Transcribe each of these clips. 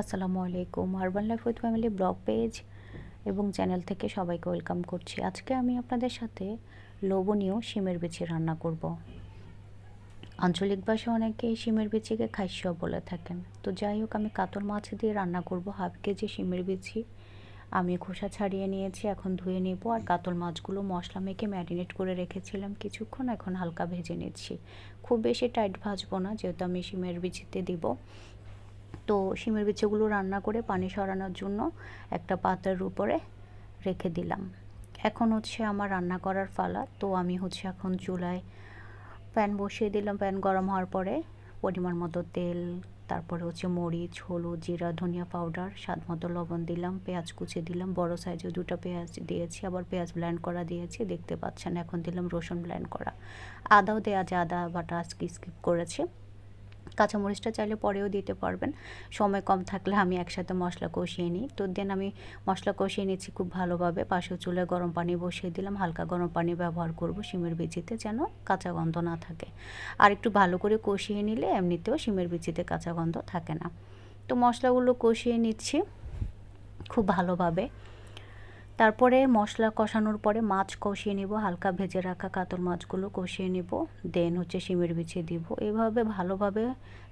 আসসালামু আলাইকুম। Urban life with family blog page এবং চ্যানেল থেকে সবাইকে ওয়েলকাম করছি। আজকে আমি আপনাদের সাথে লোভনীয় শিমের বিচি রান্না করব। আঞ্চলিক ভাষায় অনেকে শিমের বিচিকে খাইস্য বলে থাকেন। তো যাই হোক, আমি কাতল মাছ দিয়ে রান্না করব। হাফ কেজি শিমের বিচি আমি খোসা ছাড়িয়ে নিয়েছি, এখন ধুয়ে নেব। আর কাতল মাছগুলো মশলা মেখে ম্যারিনেট করে রেখেছিলাম। কিছুক্ষণ এখন হালকা ভেজে নিচ্ছি। খুব বেশি টাইট ভাজবো না, যেহেতু আমি শিমের বিচিতে দিব। তো শিমের বিচিগুলো রান্না করে পানি সরানোর জন্য একটা পাত্রের উপরে রেখে দিলাম। এখন হচ্ছে আমার রান্না করার ফালা। তো আমি হচ্ছে এখন চুলায় প্যান বসিয়ে দিলাম। প্যান গরম হওয়ার পরে পরিমাণ মতো তেল, তারপরে হচ্ছে মরিচ, হলুদ, জিরা, ধনিয়া পাউডার, স্বাদ মতো লবণ দিলাম, পেঁয়াজ কুচি দিলাম। বড় সাইজে দুটো পেঁয়াজ দিয়েছি, আবার পেঁয়াজ ব্ল্যান্ড করা দিয়েছি। দেখতে পাচ্ছেন, এখন দিলাম রসুন ব্ল্যান্ড করা। আদাও দেওয়া যায় আদা বাটা আজকে স্কিপ করেছি। কাঁচামরিচটা চাইলে পরেও দিতে পারবেন। সময় কম থাকলে আমি একসাথে মশলা কষিয়ে নিই। তো দেন আমি মশলা কষিয়ে নিচ্ছি খুব ভালোভাবে। পাশে চুলে গরম পানি বসিয়ে দিলাম। হালকা গরম পানি ব্যবহার করব শিমের বিচিতে যেন কাঁচা গন্ধ না থাকে। আর একটু ভালো করে কষিয়ে নিলে এমনিতেও শিমের বিচিতে কাঁচা গন্ধ থাকে না। তো মশলাগুলো কষিয়ে নিচ্ছি খুব ভালোভাবে। তারপরে মশলা কষানোর পরে মাছ কষিয়ে নিব, হালকা ভেজে রাখা কাতল মাছগুলো কষিয়ে নিব দেন হচ্ছে শিমের বিছিয়ে দিব। এভাবে ভালোভাবে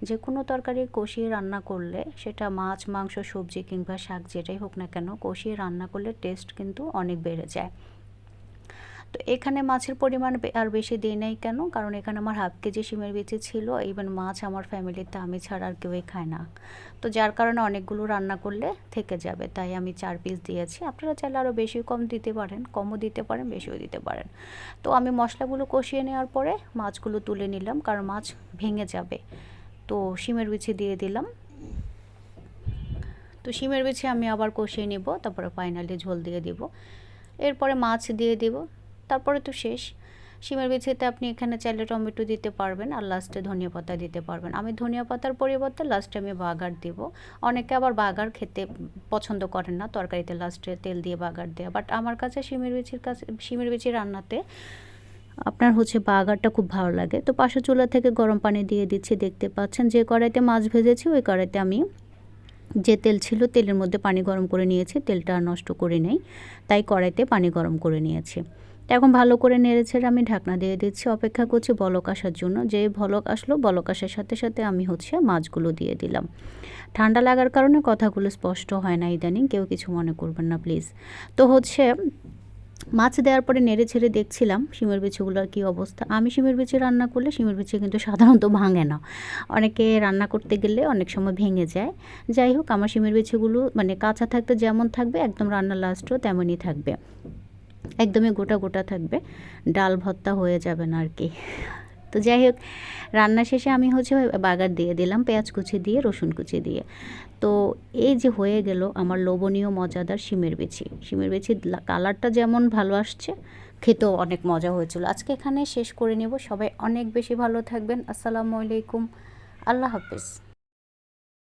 যে কোনো তরকারি কষিয়ে রান্না করলে সেটা মাছ, মাংস, সবজি কিংবা শাক যেটাই হোক না কেন কষিয়ে রান্না করলে টেস্ট কিন্তু অনেক বেড়ে যায়। তো এখানে মাছের পরিমাণ আর বেশি দিই নাই কেন? কারণ এখানে আমার হাফ কেজি শিমের বিচি ছিল ইভেন মাছ আমার ফ্যামিলিতে আমি ছাড়া আর কেউই খায় না। তো যার কারণে অনেকগুলো রান্না করলে থেকে যাবে, তাই আমি চার পিস দিয়েছি। আপনারা চাইলে আরও বেশি কম দিতে পারেন, কমও দিতে পারেন, বেশিও দিতে পারেন। তো আমি মশলাগুলো কষিয়ে নেওয়ার পরে মাছগুলো তুলে নিলাম, কারণ মাছ ভেঙে যাবে। তো শিমের বিচি দিয়ে দিলাম। তো শিমের বিচি আমি আবার কষিয়ে নিব, তারপরে ফাইনালি ঝোল দিয়ে দিব। এরপরে মাছ দিয়ে দিব। তারপরে তো শেষ। শিমের বিছিতে আপনি এখানে চাইলে টমেটো দিতে পারবেন আর লাস্টে ধনিয়া পাতা দিতে পারবেন। আমি ধনিয়া পাতার পরিবর্তে লাস্টে আমি বাগার দিব। অনেকে আবার বাগার খেতে পছন্দ করেন না, তরকারিতে লাস্টে তেল দিয়ে বাগার দেওয়া বাট আমার কাছে শিমের বিচির কাছে, শিমের বিচি রান্নাতে আপনার হচ্ছে বাগারটা খুব ভালো লাগে। তো পাশে চুলা থেকে গরম পানি দিয়ে দিচ্ছি, দেখতে পাচ্ছেন যে কড়াইতে মাছ ভেজেছি, ওই কড়াইতে আমি যে তেল ছিল তেলের মধ্যে পানি গরম করে নিয়েছি, তেলটা নষ্ট করে নেই, তাই কড়াইতে পানি গরম করে নিয়েছি। এখন ভালো করে নেড়েছেড়ে আমি ঢাকনা দিয়ে দিচ্ছি। অপেক্ষা করছি বলক আসার জন্য। যে বলক আসলো বলক আসার সাথে সাথে আমি হচ্ছে মাছগুলো দিয়ে দিলাম। ঠান্ডা লাগার কারণে কথাগুলো স্পষ্ট হয় না ইদানিং। কেউ কিছু মনে করবেন না, প্লিজ। তো হচ্ছে মাছ দেওয়ার পরে নেড়ে ছেড়ে দেখছিলাম শিমের বিচিগুলোর কী অবস্থা। আমি শিমের বিচি রান্না করলে শিমের বিচি কিন্তু সাধারণত ভাঙে না। অনেকে রান্না করতে গেলে অনেক সময় ভেঙে যায়। যাই হোক, আমার শিমের বিচিগুলো মানে কাঁচা থাকতে যেমন থাকবে, একদম রান্না লাস্টও তেমনই থাকবে। একদমই গোটা গোটা থাকবে, ডাল ভর্তা হয়ে যাবে না আর কি। তো যাই হোক, রান্না শেষে আমি হচ্ছে বাগার দিয়ে দিলাম, পেঁয়াজ কুচি দিয়ে, রসুন কুচি দিয়ে। তো এই যে হয়ে গেল আমার লোভনীয় মজাদার শিমের বেছি শিমের বিচির কালারটা যেমন ভালো আসছে, খেতেও অনেক মজা হয়েছিল। আজকে এখানে শেষ করে নেব। সবাই অনেক বেশি ভালো থাকবেন। আসসালামু আলাইকুম। আল্লাহ হাফিজ।